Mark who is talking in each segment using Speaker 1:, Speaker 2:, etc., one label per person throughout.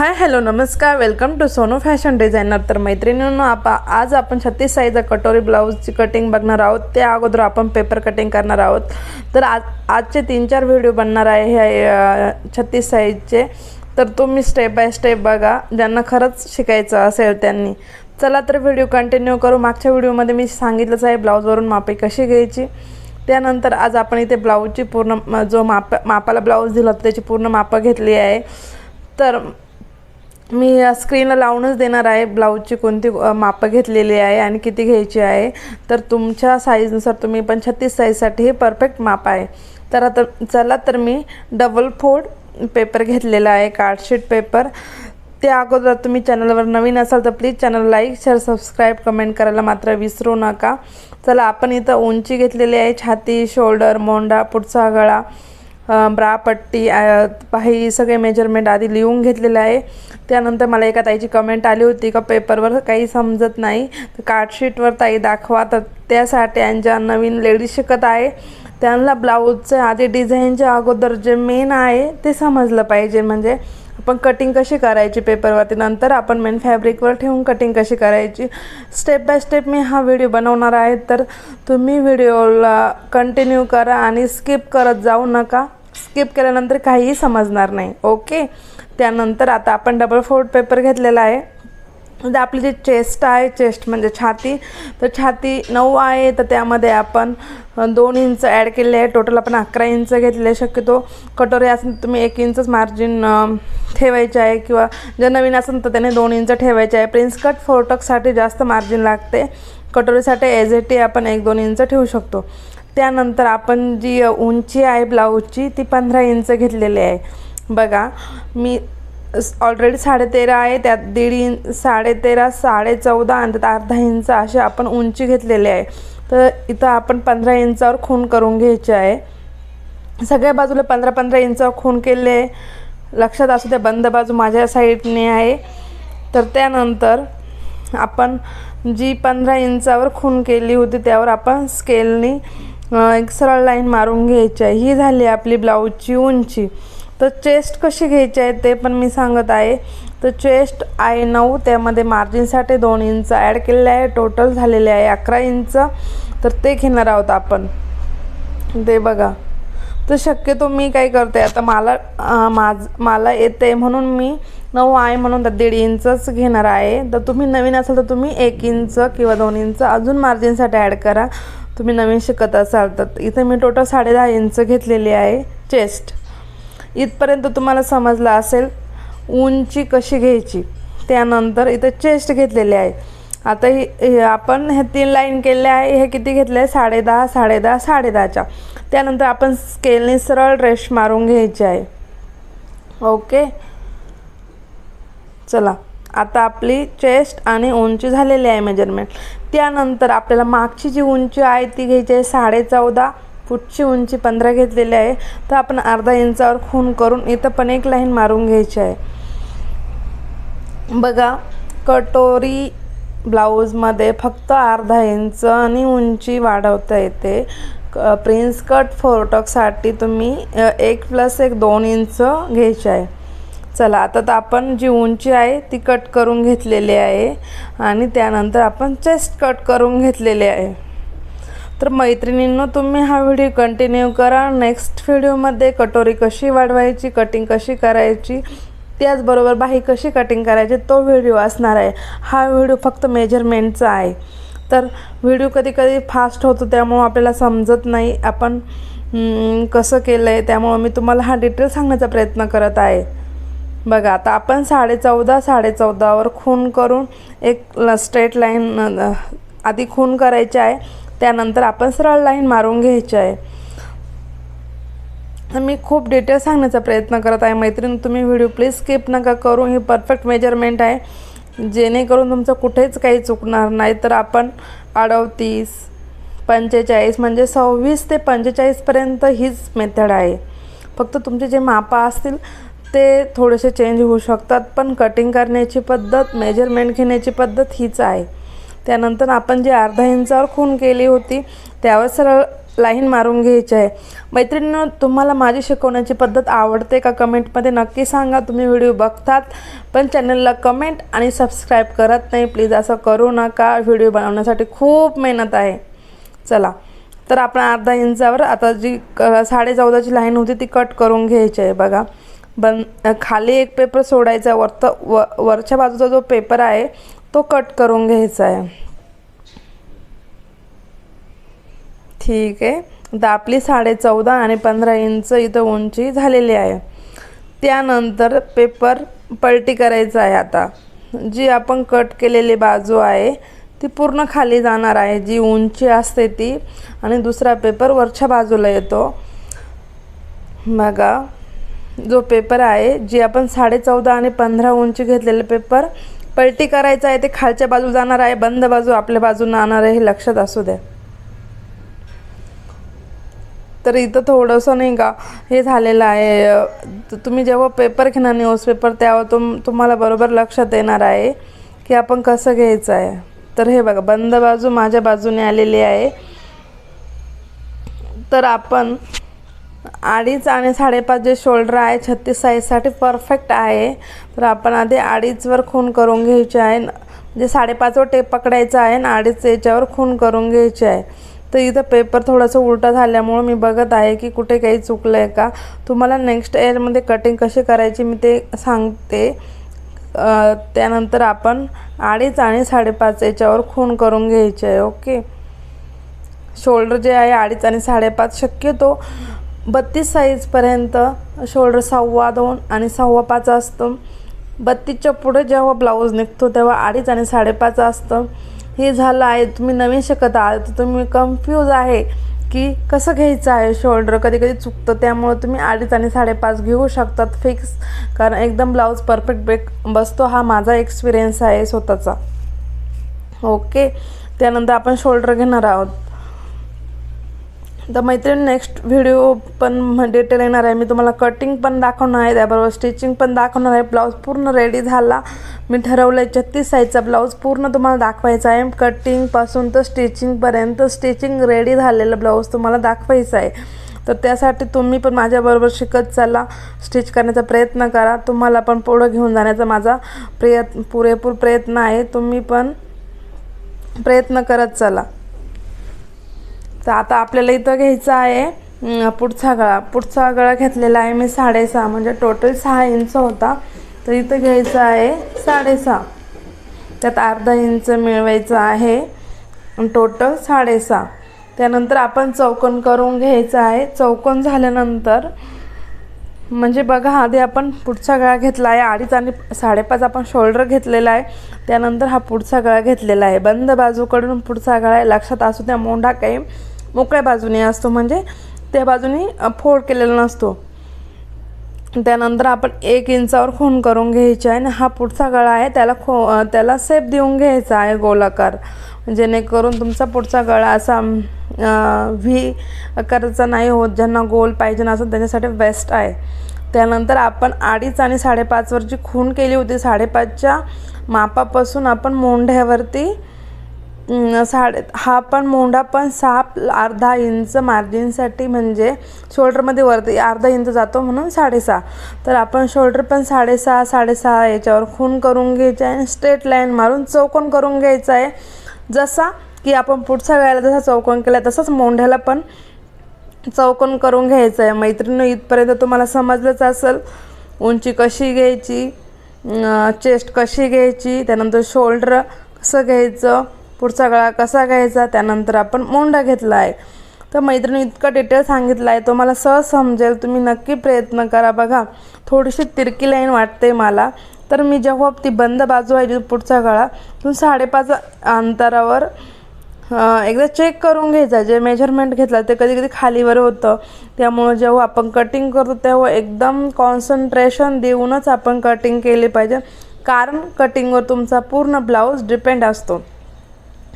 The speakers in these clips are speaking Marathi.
Speaker 1: हाय हॅलो नमस्कार. Welcome to Sonu fashion designer तर मैत्रिणींनो आपा आज आपण छत्तीस साईजचा कटोरी ब्लाऊजची कटिंग बघणार आहोत. त्या अगोदर आपण पेपर कटिंग करणार आहोत. तर आज आजचे तीन चार व्हिडिओ बनणार आहे ह्या छत्तीस साईजचे. तर तुम्ही स्टेप बाय स्टेप बघा. ज्यांना खरंच शिकायचं असेल त्यांनी. चला तर व्हिडिओ कंटिन्यू करू. मागच्या व्हिडिओमध्ये मी सांगितलंच आहे ब्लाऊजवरून मापे कशी घ्यायची. त्यानंतर आज आपण इथे ब्लाऊजची पूर्ण म- जो माप मापाला ब्लाऊज दिला होता त्याची पूर्ण मापं घेतली आहे. तर मी स्क्रीनला लावूनच देणार आहे. ब्लाऊजची कोणती मापं घेतलेली आहे आणि किती घ्यायची आहे. तर तुमच्या साईजनुसार तुम्ही पण छत्तीस साईजसाठी हे परफेक्ट माप आहे. तर आता चला तर मी डबल फोल्ड पेपर घेतलेला आहे कार्डशीट पेपर त्या अगोदर तुम्ही चॅनलवर नवीन असाल तर please channel like share subscribe comment करायला मात्र विसरू नका. चला आपण इथं उंची घेतलेली आहे छाती शोल्डर मोंडा पुढचा गळा. ब्रापट्टी पाही सगळे मेजरमेंट आधी लिहून घेतलेलं आहे. त्यानंतर मला एका ताईची कमेंट आली होती का पेपरवर काही समजत नाही तर कार्डशीटवर ताई दाखवा तर त्यासाठी आणि ज्या नवीन लेडीज शिकत आहे. त्यांना ब्लाऊजचं आधी डिझाईनच्या अगोदर जे मेन आहे ते समजलं पाहिजे. म्हणजे आपण कटिंग कशी करायची पेपरवरती नंतर आपण मेन फॅब्रिकवर ठेवून कटिंग कशी करायची? स्टेप बाय स्टेप मी हा व्हिडिओ बनवणार आहे. तर तुम्ही व्हिडिओला कंटिन्यू करा आणि स्किप करत जाऊ नका. स्किप केल्यानंतर काहीही समजणार नाही. ओके त्यानंतर आता आपण डबल फोल्ड पेपर घेतलेला आहे. म्हणजे आपली जी चेस्ट आहे चेस्ट म्हणजे छाती. तर छाती नऊ आहे तर त्यामध्ये आपण दोन इंच ॲड केले आहे. टोटल आपण अकरा इंच घेतले. शक्यतो कटोरी असेल तर तुम्ही एक इंचच मार्जिन ठेवायचे आहे. किंवा जे नवीन असेल तर त्याने दोन इंच ठेवायचे आहे. प्रिन्स कट फोरटकसाठी जास्त मार्जिन लागते. कटोरीसाठी एज ए टी आपण एक दोन इंच ठेवू शकतो. त्यानंतर आपण जी उंची आहे ब्लाऊजची ती पंधरा इंच घेतलेली आहे. बघा मी ऑलरेडी साडेतेरा आहे त्यात दीड इंच साडेतेरा साडे चौदा आणि त्यात अर्धा इंच असे आपण उंची घेतलेली आहे. तर इथं आपण पंधरा इंचावर खून करून घ्यायचे आहे. सगळ्या बाजूला पंधरा पंधरा इंचावर खून केले आहे. लक्षात असू द्या बंद बाजू माझ्या साईडने आहे. तर त्यानंतर आपण जी पंधरा इंचावर खून केली होती त्यावर आपण स्केलनी एक सरळ लाईन मारून घ्यायची आहे. ही झाली आपली ब्लाऊजची उंची. तर चेस्ट कशी घ्यायची आहे ते पण मी सांगत आहे. तर चेस्ट आहे नऊ त्यामध्ये मार्जिनसाठी दोन इंच ॲड केलेले आहे. टोटल झालेले आहे अकरा इंच. तर ते घेणार आहोत आपण. ते बघा. तर शक्यतो मी काय करते आता मला माझ मला येते म्हणून मी नऊ आहे म्हणून तर दीड इंचच घेणार आहे. तर तुम्ही नवीन असाल तर तुम्ही एक इंच किंवा दोन इंच अजून मार्जिनसाठी ॲड करा. तुम्ही नवीन शिकत असाल तर इथं मी टोटल साडेदहा इंच घेतलेली आहे चेस्ट. इथपर्यंत तुम्हाला समजलं असेल उंची कशी घ्यायची त्यानंतर इथं चेस्ट घेतलेली आहे. आता ही हे आपण हे तीन लाईन केले आहे हे किती घेतले आहे साडेदहा साडेदहा साडेदहाच्या. त्यानंतर आपण स्केलने सरळ रेश मारून घ्यायची आहे. ओके? चला आता आपली चेस्ट आणि उंची झालेली आहे मेजरमेंट त्यानंतर आपल्याला मागची जी उंची आहे ती घ्यायची आहे साडे चौदा. पुढची उंची पंधरा घेतलेली आहे. तर आपण अर्धा इंचावर खून करून इथं पण एक लाईन मारून घ्यायची आहे. बघा कटोरी ब्लाऊजमध्ये फक्त अर्धा इंच आणि उंची वाढवता येते. क- प्रिन्स कट फोरटॉकसाठी तुम्ही एक प्लस एक दोन इंच घ्यायचे आहे. चला आता तर आपण जी उंची आहे ती कट करून घेतलेली आहे आणि त्यानंतर आपण चेस्ट कट करून घेतलेले आहे. तर मैत्रिणींनो तुम्ही हा व्हिडिओ कंटिन्यू करा. नेक्स्ट व्हिडिओमध्ये कटोरी कशी वाढवायची कटिंग कशी करायची त्याचबरोबर बाही कशी कटिंग करायची तो व्हिडिओ असणार आहे. हा व्हिडिओ फक्त मेजरमेंटचा आहे. तर व्हिडिओ कधी कधी फास्ट होतो त्यामुळं आपल्याला समजत नाही. आपण कसं केलं आहे त्यामुळं मी तुम्हाला हा डिटेल सांगण्याचा प्रयत्न करत आहे. बघा आता आपण साडेचौदा साडेचौदावर खून करून एक स्ट्रेट लाईन आधी खून करायचे आहे त्यानंतर आपण सरळ लाईन मारून घ्यायची आहे. तर मी खूप डिटेल सांगण्याचा प्रयत्न करत आहे. मैत्रीण तुम्ही व्हिडिओ प्लीज स्किप नका करू. ही परफेक्ट मेजरमेंट आहे. जेणेकरून तुमचं कुठेच काही चुकणार नाही. तर आपण अडतीस पंचेचाळीस म्हणजे सव्वीस ते पंचेचाळीसपर्यंत हीच मेथड आहे. फक्त तुमचे जे मापा असतील ते थोडेसे चेंज होऊ शकतात पण कटिंग करण्याची पद्धत मेजरमेंट घेण्याची पद्धत हीच आहे. त्यानंतर आपण जे अर्धा इंचावर खून केली होती त्यावर सरळ लाईन मारून घ्यायची आहे. मैत्रिणींनो तुम्हाला माझी शिकवण्याची पद्धत आवडते का कमेंटमध्ये नक्की सांगा. तुम्ही व्हिडिओ बघतात पण चॅनलला कमेंट आणि सबस्क्राईब करत नाही प्लीज असं करू नका. व्हिडिओ बनवण्यासाठी खूप मेहनत आहे. चला तर आपण अर्धा इंचावर आता जी क साडे चौदाची लाईन होती ती कट करून घ्यायची आहे बघा. बन खाली एक पेपर सोडायचा आहे वरत व वरच्या बाजूचा जो पेपर आहे तो कट करून घ्यायचा आहे. ठीक आहे. आता आपली साडे चौदा आणि पंधरा इंच इथं उंची झालेली आहे. त्यानंतर पेपर पलटी करायचा आहे आता. जी आपण कट केलेली बाजू आहे ती पूर्ण खाली जाणार आहे. जी उंची असते ती आणि दुसरा पेपर वरच्या बाजूला येतो. बघा. जो पेपर आहे जी आपण साडेचौदा आणि पंधरा उंची घेतलेले पेपर पलटी करायचं आहे ते खालच्या बाजू जाणार आहे बंद बाजू आपल्या बाजूनं आणणार आहे हे लक्षात असू द्या. तर इथं थोडंसं नाही का हे झालेलं आहे तुम्ही जेव्हा पेपर घेणार न्यूजपेपर तेव्हा तुम तुम्हाला बरोबर लक्षात येणार आहे की आपण कसं घ्यायचं आहे. तर हे बघा बंद बाजू माझ्या बाजूने आलेली आहे. तर आपण अडीच आणि साडेपाच जे शोल्डर आहे छत्तीस साईजसाठी परफेक्ट आहे. तर आपण आधी अडीचवर खून करून घ्यायचे आहे. म्हणजे साडेपाचवर टेप पकडायचा आहे आणि अडीच याच्यावर खून करून घ्यायचे आहे. तर इथं पेपर थोडंसं उलटा झाल्यामुळं मी बघत आहे की कुठे काही चुकलं आहे का. तुम्हाला नेक्स्ट एअरमध्ये कटिंग कशी करायची मी ते सांगते. त्यानंतर आपण अडीच आणि साडेपाच याच्यावर खून करून घ्यायचे आहे ओके. शोल्डर जे आहे अडीच आणि साडेपाच शक्यतो बत्तीस साईजपर्यंत शोल्डर सहावा दोन आणि सहावा पाच असतं. बत्तीसच्या पुढे जेव्हा ब्लाऊज निघतो तेव्हा अडीच आणि साडेपाच असतं. हे झालं आहे तुम्ही नवीन शिकत आहात. तर तुम्ही कन्फ्यूज आहे की कसं घ्यायचं आहे शोल्डर कधी कधी चुकतं त्यामुळं तुम्ही अडीच आणि साडेपाच घेऊ शकतात फिक्स कारण एकदम ब्लाऊज परफेक्ट बेक बसतो. हा माझा एक्सपिरियन्स आहे स्वतःचा. ओके त्यानंतर आपण शोल्डर घेणार आहोत. तर मैत्रीण नेक्स्ट व्हिडिओ पण डिटेल येणार आहे. मी तुम्हाला कटिंग पण दाखवणार आहे त्याबरोबर स्टिचिंग पण दाखवणार आहे. ब्लाऊज पूर्ण रेडी झाला. मी ठरवलं आहे छत्तीस साईजचा ब्लाऊज पूर्ण तुम्हाला दाखवायचा आहे. कटिंगपासून तर स्टिचिंगपर्यंत स्टिचिंग रेडी झालेलं ब्लाऊज तुम्हाला दाखवायचं आहे. तर त्यासाठी तुम्ही पण माझ्याबरोबर शिकत चाला. स्टिच करण्याचा प्रयत्न करा. तुम्हाला पण पुढं घेऊन जाण्याचा माझा प्रयत्न पुरेपूर प्रयत्न आहे. तुम्ही पण प्रयत्न करत चला. तर आता आपल्याला इथं घ्यायचं आहे पुढचा गळा. पुढचा गळा घेतलेला आहे मी साडेसहा म्हणजे टोटल सहा इंच होता. तर इथं घ्यायचं आहे साडेसहा. त्यात अर्धा इंच मिळवायचं आहे टोटल साडेसहा. त्यानंतर आपण चौकोन करून घ्यायचं आहे. चौकोन झाल्यानंतर म्हणजे बघा आधी आपण पुढचा गळा घेतला आहे. अडीच आणि साडेपाच आपण शोल्डर घेतलेला आहे. त्यानंतर हा पुढचा गळा घेतलेला आहे. बंद बाजूकडून पुढचा गळा आहे. लक्षात असू त्या मोंढा काही मोकळ्या बाजूने असतो. म्हणजे त्या बाजूने फोड केलेला नसतो. त्यानंतर आपण एक इंचावर खून करून घ्यायचे आहे आणि हा पुढचा गळा आहे. त्याला खो त्याला सेप देऊन घ्यायचा आहे गोलाकार. जेणेकरून तुमचा पुढचा गळा असा व्ही आकाराचा नाही होत ज्यांना गोल पाहिजे असं त्याच्यासाठी बेस्ट आहे. त्यानंतर आपण अडीच आणि साडेपाचवर जी खून केली होती साडेपाचच्या मापापासून आपण मोंढ्यावरती साडे हा पण मोंढा पण सहा अर्धा इंच मार्जिनसाठी म्हणजे शोल्डरमध्ये वरती अर्धा इंच जातो म्हणून साडेसहा. तर आपण शोल्डर पण साडेसहा साडेसहा याच्यावर खून करून घ्यायचं आहे आणि स्ट्रेट लाईन मारून चौकोन करून घ्यायचा आहे. जसा की आपण पुढच्या वेळेला जसा चौकोन केला तसंच मोंढ्याला पण चौकोन करून घ्यायचं आहे मैत्रिणी इथपर्यंत तुम्हाला समजलंच असेल उंची कशी घ्यायची चेस्ट कशी घ्यायची त्यानंतर शोल्डर कसं घ्यायचं पुढचा गळा कसा घ्यायचा त्यानंतर आपण मोंढा घेतला आहे तर मैत्रिणी इतकं डिटेल सांगितलं आहे तो मला सहज समजेल. तुम्ही नक्की प्रयत्न करा बघा. थोडीशी तिरकी लाईन वाटते मला. तर मी जेव्हा ती बंद बाजू आहे पुढचा गळा तो साडेपाच अंतरावर एकदा चेक करून घ्यायचा. जे मेजरमेंट घेतला ते कधी कधी खालीवर होतं. त्यामुळं जेव्हा आपण कटिंग करतो तेव्हा एकदम कॉन्सन्ट्रेशन देऊनच आपण कटिंग केली पाहिजे. कारण कटिंगवर तुमचा पूर्ण ब्लाऊज डिपेंड असतो.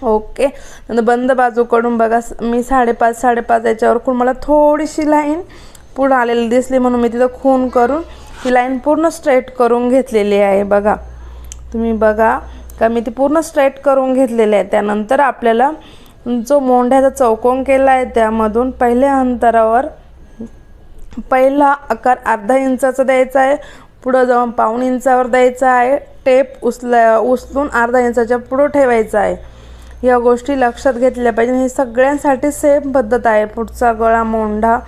Speaker 1: ओके नंतर बंद बाजूकडून बघा मी साडेपाच साडेपाच याच्यावर खूण मला थोडीशी लाईन पुढं आलेली दिसली म्हणून मी तिथं खून करून ही लाईन पूर्ण स्ट्रेट करून घेतलेली आहे. बघा. तुम्ही बघा. का मी ती पूर्ण स्ट्रेट करून घेतलेली आहे. त्यानंतर आपल्याला जो मोंढ्याचा चौकोन केला आहे त्यामधून पहिल्या अंतरावर पहिला आकार अर्धा इंचाचा द्यायचा आहे पुढं जाऊन पाऊण इंचावर द्यायचा आहे टेप उचला उचलून अर्धा इंचाच्या पुढं ठेवायचा आहे. या गोष्टी लक्षात घेतल्या पाहिजे. हे सगळ्यांसाठी सेम पद्धत आहे. पुढचा गळा मोंढा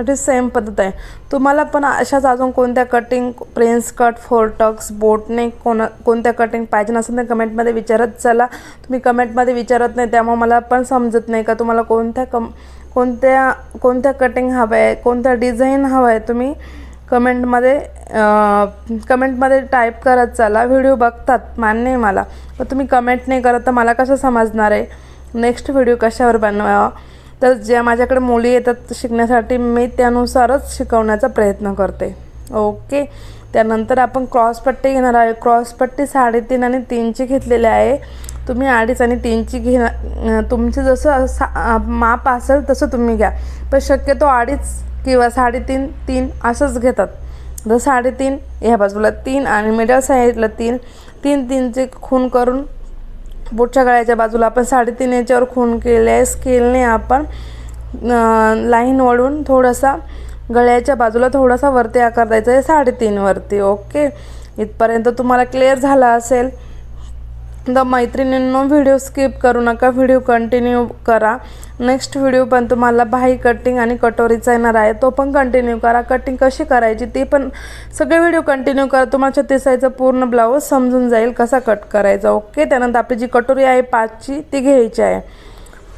Speaker 1: साठी सेम पद्धत आहे. तुम्हाला पण अशाच अजून कोणत्या cutting prince cut four tucks बोटने कोणा कोणत्या कटिंग पाहिजे नसेल तर कमेंटमध्ये विचारत चला. तुम्ही कमेंटमध्ये विचारत नाही त्यामुळे मला पण समजत नाही का तुम्हाला कोणत्या कम कोणत्या कोणत्या कटिंग हवं आहे कोणत्या डिझाईन हवं आहे तुम्ही कमेंटमध्ये कमेंटमध्ये टाईप करत चला. व्हिडिओ बघतात मान्य आहे मला. पण तुम्ही कमेंट नाही करत तर मला कसं समजणार आहे? नेक्स्ट व्हिडिओ कशावर बनवावा? तर ज्या माझ्याकडे मुली येतात शिकण्यासाठी मी त्यानुसारच शिकवण्याचा प्रयत्न करते. ओके? त्यानंतर आपण क्रॉसपट्टी घेणार आहे. क्रॉसपट्टी साडेतीन आणि तीनची घेतलेली आहे. तुम्ही अडीच आणि तीनची घेणार तुमचं जसं सा माप असेल तसं तुम्ही घ्या. पण शक्यतो अडीच किंवा साडेतीन तीन असंच घेतात. जर साडेतीन ह्या बाजूला तीन आणि मिडल साईडला तीन तीन तीनचे खून करून पुढच्या गळ्याच्या बाजूला आपण साडेतीन याच्यावर खून केले आहे. स्केलने आपण लाईन वळून थोडासा गळ्याच्या बाजूला थोडासा वरती आकार द्यायचा आहे. साडेतीनवरती ओके? इथपर्यंत तुम्हाला क्लिअर झाला असेल. द मैत्रिणींनो व्हिडिओ स्किप करू नका. व्हिडिओ कंटिन्यू करा. नेक्स्ट व्हिडिओ पण तुम्हाला बाही कटिंग आणि कटोरीचा येणार आहे. तो पण कंटिन्यू करा. कटिंग कशी करायची ती पण सगळे व्हिडिओ कंटिन्यू करा. तुम्हाला छत्तीस पूर्ण ब्लाऊज समजून जाईल कसा कट करायचा. ओके त्यानंतर आपली जी कटोरी आहे पाचची ती घ्यायची आहे.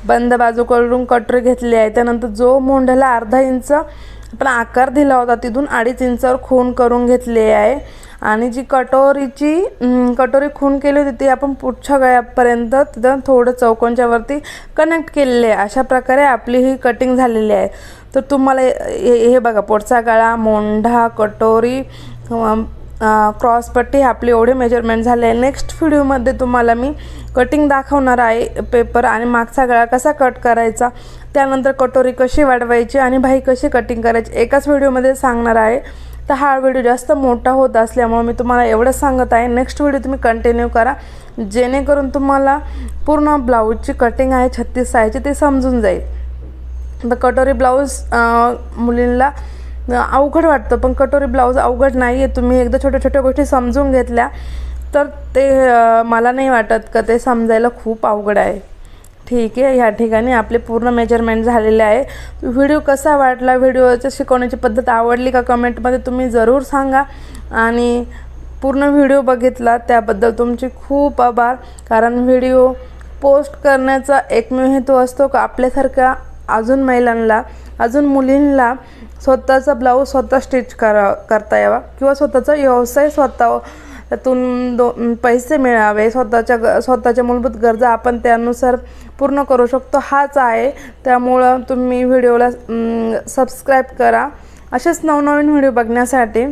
Speaker 1: बंद बाजूकडून कटोरी घेतली आहे. त्यानंतर जो मोंढ्याला अर्धा इंच पण आकार दिला होता. तिथून अडीच इंचावर खून करून घेतली आहे. आणि जी कटोरीची कटोरी खून केली होती ती आपण पुढच्या गळ्यापर्यंत तिथं थोडं चौकोनच्या वरती कनेक्ट केलेली आहे. अशा प्रकारे आपली ही कटिंग झालेली आहे. तर तुम्हाला हे हे बघा पुढचा गळा मोंढा कटोरी क्रॉसपट्टी आपली एवढे मेजरमेंट झाले आहे. नेक्स्ट व्हिडिओमध्ये तुम्हाला मी कटिंग दाखवणार आहे पेपर आणि मागचा गळा कसा कट करायचा. त्यानंतर कटोरी कशी वाढवायची आणि भाई कशी कटिंग करायची एकाच व्हिडिओमध्ये सांगणार आहे. तर हा व्हिडिओ जास्त मोठा होत असल्यामुळे मी तुम्हाला एवढंच सांगत आहे. नेक्स्ट व्हिडिओ तुम्ही कंटिन्यू करा. जेणेकरून तुम्हाला पूर्ण ब्लाऊजची कटिंग आहे छत्तीस सायची ते समजून जाईल. तर कटोरी ब्लाऊज मुलींना अवघड वाटतं पण कटोरी ब्लाऊज अवघड नाही आहे तुम्ही एकदा छोट्या छोट्या गोष्टी समजून घेतल्या तर ते मला नाही वाटत का ते समजायला खूप अवघड आहे. ठीक आहे ह्या ठिकाणी आपले पूर्ण मेजरमेंट झालेले आहे. व्हिडिओ कसा वाटला? व्हिडिओचं शिकवण्याची पद्धत आवडली का? कमेंटमध्ये तुम्ही जरूर सांगा. आणि पूर्ण व्हिडिओ बघितला त्याबद्दल तुमचे खूप आभार. कारण व्हिडिओ पोस्ट करण्याचा एकमेव हेतू असतो का? आपल्यासारख्या अजून महिलांना अजून मुलींना स्वतःचा ब्लाऊज स्वतः स्टिच करा करता यावा. किंवा स्वतःचा व्यवसाय स्वतः त्यातून दो पैसे मिळावे. स्वतःच्या ग स्वतःच्या मूलभूत गरजा आपण त्यानुसार पूर्ण करू शकतो. हाच आहे. त्यामुळं तुम्ही व्हिडिओला सबस्क्राईब करा. असेच नवनवीन व्हिडिओ बघण्यासाठी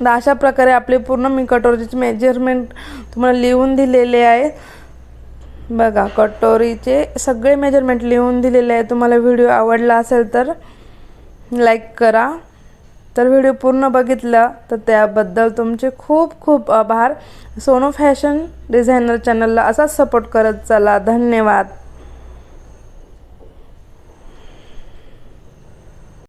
Speaker 1: तर अशा प्रकारे आपले पूर्ण मी कटोरीचे मेजरमेंट तुम्हाला लिहून दिलेले आहे. बघा कटोरीचे सगळे मेजरमेंट लिहून दिलेले आहे. तुम्हाला व्हिडिओ आवडला असेल तर लाईक करा. तर व्हिडिओ पूर्ण बघितला तर त्याबद्दल तुमचे खूप खूप आभार. सोनो फॅशन डिझायनर चॅनलला असाच सपोर्ट करत चला. धन्यवाद.